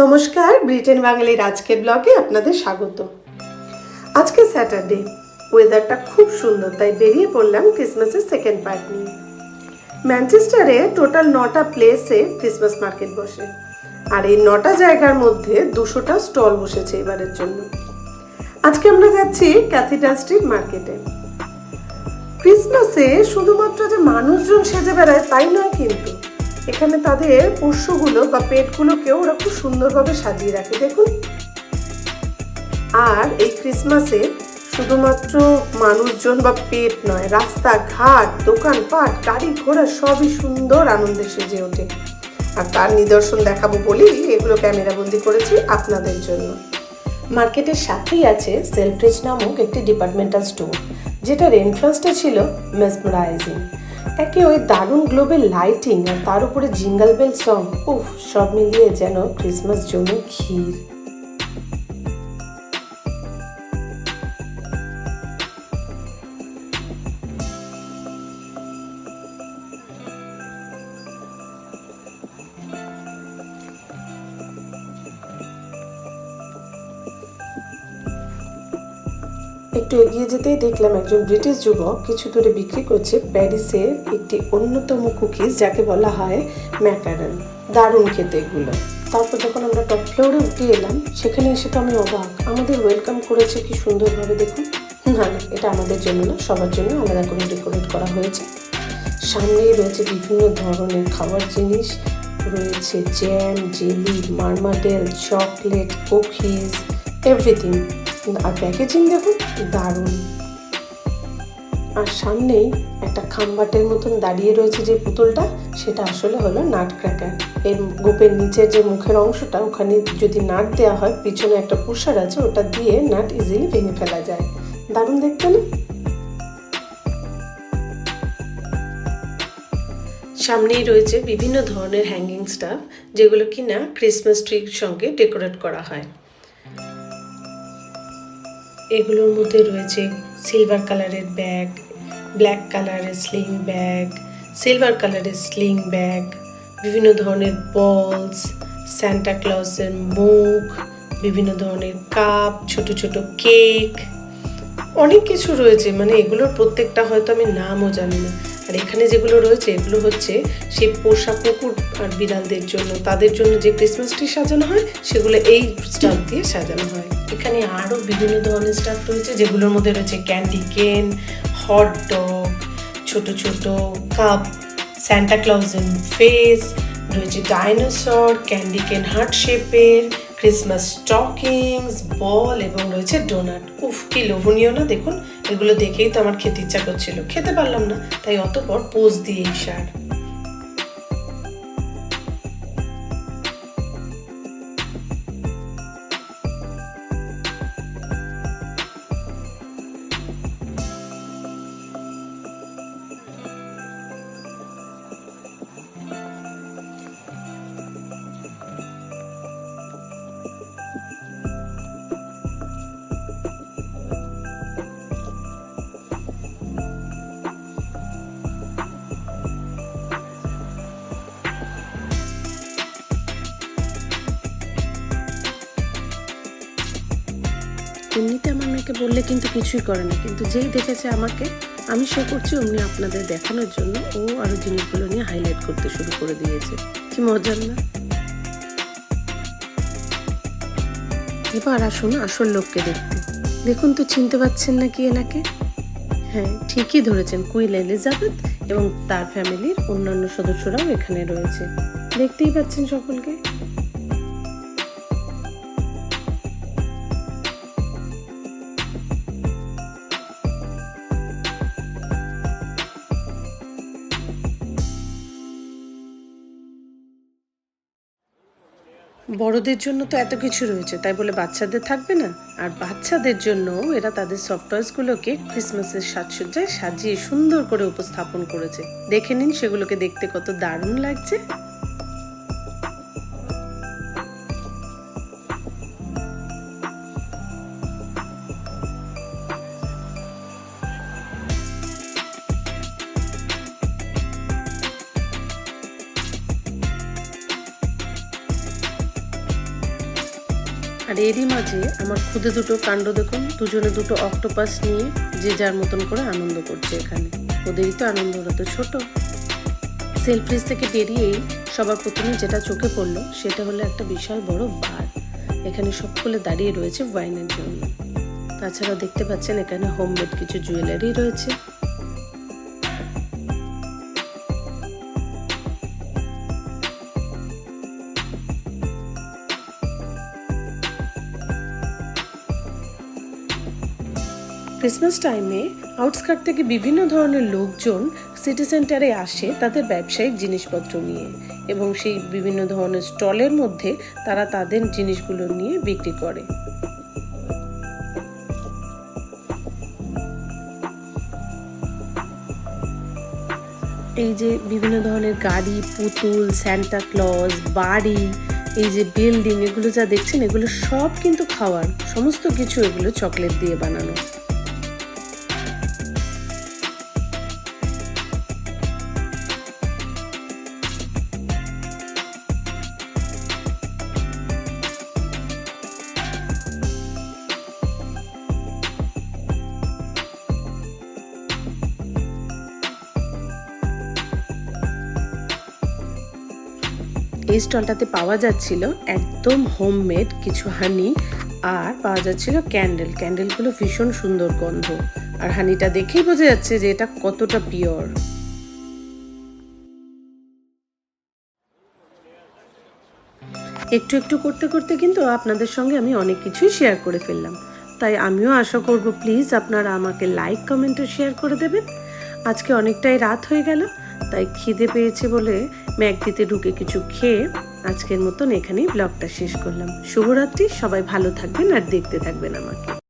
নমস্কার ব্রিটেন বাঙালির আজকের ব্লগে আপনাদের স্বাগত। আজকে স্যাটারডে ওয়েদারটা খুব সুন্দর, তাই বেরিয়ে পড়লাম ক্রিসমাসের সেকেন্ড পার্ট নিয়ে। ম্যানচেস্টারে টোটাল নটা প্লেসে ক্রিসমাস মার্কেট বসে, আর এই নটা জায়গার মধ্যে দুশোটা স্টল বসেছে এবারের জন্য। আজকে আমরা যাচ্ছি ক্যাথিড্রাল স্ট্রিট মার্কেটে ক্রিসমাসে শুধুমাত্র যে মানুষজন সেজে বেড়ায়, তাই নয় কিন্তু এখানে তাদের পোষ্যগুলো বা পেটগুলোকেও ওরা খুব সুন্দরভাবে সাজিয়ে রাখে, দেখুন। আর এই ক্রিসমাসে শুধুমাত্র মানুষজন বা পেট নয় রাস্তা রাস্তাঘাট, দোকানপাট, গাড়ি ঘোড়া সবই সুন্দর আনন্দে সেজে ওঠে। আর তার নিদর্শন দেখাবো বলেই এগুলো ক্যামেরাবন্দি করেছি আপনাদের জন্য। মার্কেটের সাথেই আছে সেলফ্রেজ নামক একটি ডিপার্টমেন্টাল স্টোর, যেটার এন্ট্রান্সটা ছিল মেসমারাইজিং। একে ওই দারুণ গ্লোবের লাইটিং আর তার উপরে জিঙ্গাল বেল সং। উফ, সব মিলিয়ে যেন ক্রিসমাস জন্য ক্ষীর। একটু এগিয়ে যেতেই দেখলাম একজন ব্রিটিশ যুবক কিছু দূরে বিক্রি করছে প্যারিসের একটি অন্যতম কুকিজ যাকে বলা হয় ম্যাকারন। দারুণ খেতে এগুলো। তারপর যখন আমরা টপ ফ্লোরে উঠে এলাম, সেখানে এসে তো আমি অবাক। আমাদের ওয়েলকাম করেছে কি সুন্দরভাবে দেখুন। না না, এটা আমাদের জন্য না, সবার জন্য আলাদা করে ডেকোরেট করা হয়েছে। সামনেই রয়েছে বিভিন্ন ধরনের খাবার জিনিস। রয়েছে jam, jelly, marmalade, chocolate, cookies, everything. আর প্যাকেজিং দেখুন, দারুণ। আর সামনেই একটা খাম্বাটের মতন দাঁড়িয়ে রয়েছে যে পুতুলটা, সেটা আসলে হলো নাট ক্র্যাকার। এর গোপের নিচের যে মুখের অংশটা, ওখানে যদি নাট দেওয়া হয়, পিছনে একটা পুষার আছে, ওটা দিয়ে নাট ইজিলি ভেঙে ফেলা যায়। দারুণ দেখতে না? সামনেই রয়েছে বিভিন্ন ধরনের হ্যাঙ্গিং স্টাফ যেগুলো কিনা ক্রিসমাস ট্রির সঙ্গে ডেকোরেট করা হয়। এগুলোর মধ্যে রয়েছে সিলভার কালারের ব্যাগ ব্ল্যাক কালারের স্লিং ব্যাগ সিলভার কালারের স্লিং ব্যাগ বিভিন্ন ধরনের বলস ক্লসের মুখ, বিভিন্ন ধরনের কাপ ছোট ছোট কেক অনেক কিছু রয়েছে। মানে এগুলোর প্রত্যেকটা হয়তো আমি নামও জানি না। আর এখানে যেগুলো রয়েছে, এগুলো হচ্ছে সেই পোষা কুকুর আর বিড়ালদের জন্য। তাদের জন্য যে ক্রিসমাস ট্রি সাজানো হয়, সেগুলো এই স্টাফ দিয়ে সাজানো হয়। এখানে আরও বিভিন্ন ধরনের স্টাফ রয়েছে, যেগুলোর মধ্যে রয়েছে ক্যান্ডি কেন হট ডগ ছোট ছোট কাপ স্যান্টা ক্লজের ফেস রয়েছে ডাইনোসর ক্যান্ডি কেন হার্ট শেপের ক্রিসমাস স্টকিংস বল এবং রয়েছে ডোনাট উফ, কি লোভনীয় না, দেখুন, এগুলো দেখেই তো আমার খেতে ইচ্ছা করছিল। খেতে পারলাম না, তাই অতপর পোজ দিয়ে এই এমনিতে আমার মেয়েকে বললে কিন্তু কিছুই করে না। কিন্তু যেই দেখেছে আমাকে, আমি শো করছি, অমনি আপনাদের দেখানোর জন্য ও আরও জিনিসগুলো নিয়ে হাইলাইট করতে শুরু করে দিয়েছে। কি মজার না? এবার আসুন আসল লোককে দেখতে। দেখুন তো চিনতে পারছেন না কি এনাকে? হ্যাঁ ঠিকই ধরেছেন কুইল এলিজাবেথ এবং তার ফ্যামিলির অন্যান্য সদস্যরাও এখানে রয়েছে। দেখতেই পাচ্ছেন সকলকে। বড়দের জন্য তো এত কিছু রয়েছে, তাই বলে বাচ্চাদের থাকবে না? আর বাচ্চাদের জন্য এরা তাদের সফটওয়্যারসগুলোকে ক্রিসমাসের সাজসজ্জায় সাজিয়ে সুন্দর করে উপস্থাপন করেছে। দেখে নিন সেগুলোকে দেখতে কত দারুণ লাগছে। আর এরই মাঝে আমার খুদে দুটো কাণ্ড দেখুন। দুজনে দুটো অক্টোপাস নিয়ে যে যার মতন করে আনন্দ করছে এখানে। ওদেরই তো আনন্দ তো ছোট। সেলফ্রিজ থেকে বেরিয়েই সবার প্রথমে যেটা চোখে পড়ল, সেটা হলো একটা বিশাল বড় বার। এখানে সকলে দাঁড়িয়ে রয়েছে ওয়াইনের জন্য। তাছাড়া দেখতে পাচ্ছেন এখানে হোমমেড কিছু জুয়েলারি রয়েছে। ক্রিসমাস টাইমে আউটস্কার্ট থেকে বিভিন্ন ধরনের লোকজন সিটি সেন্টারে আসে তাদের ব্যবসায়িক জিনিসপত্র নিয়ে এবং সেই বিভিন্ন ধরনের স্টলের মধ্যে তারা তাদের জিনিসগুলো নিয়ে বিক্রি করে। এই যে বিভিন্ন ধরনের গাড়ি, পুতুল স্যান্টা ক্লজ বাড়ি, এই যে বিল্ডিং এগুলো যা দেখছেন এগুলো সব কিন্তু খাওয়ার, সমস্ত কিছু এগুলো চকলেট দিয়ে বানানো। এই স্টলটাতে পাওয়া যাচ্ছিল একদম হোমমেড কিছু হানি আর পাওয়া যাচ্ছিল ক্যান্ডেল। ক্যান্ডেলগুলো ভীষণ সুন্দর গন্ধ। আর হানিটা দেখেই বোঝা যাচ্ছে যে এটা কতটা পিওর। একটু একটু করতে করতে কিন্তু আপনাদের সঙ্গে আমি অনেক কিছুই শেয়ার করে ফেললাম। তাই আমিও আশা করব প্লিজ আপনারা আমাকে লাইক কমেন্টও শেয়ার করে দেবেন। আজকে অনেকটাই রাত হয়ে গেল। তাই খিদে পেয়েছে বলে ম্যাকডিতে ঢুকে কিছু খেয়ে আজকের মতন এখানেই ব্লগটা শেষ করলাম। শুভরাত্রি, সবাই ভালো থাকবেন আর দেখতে থাকবেন আমাকে।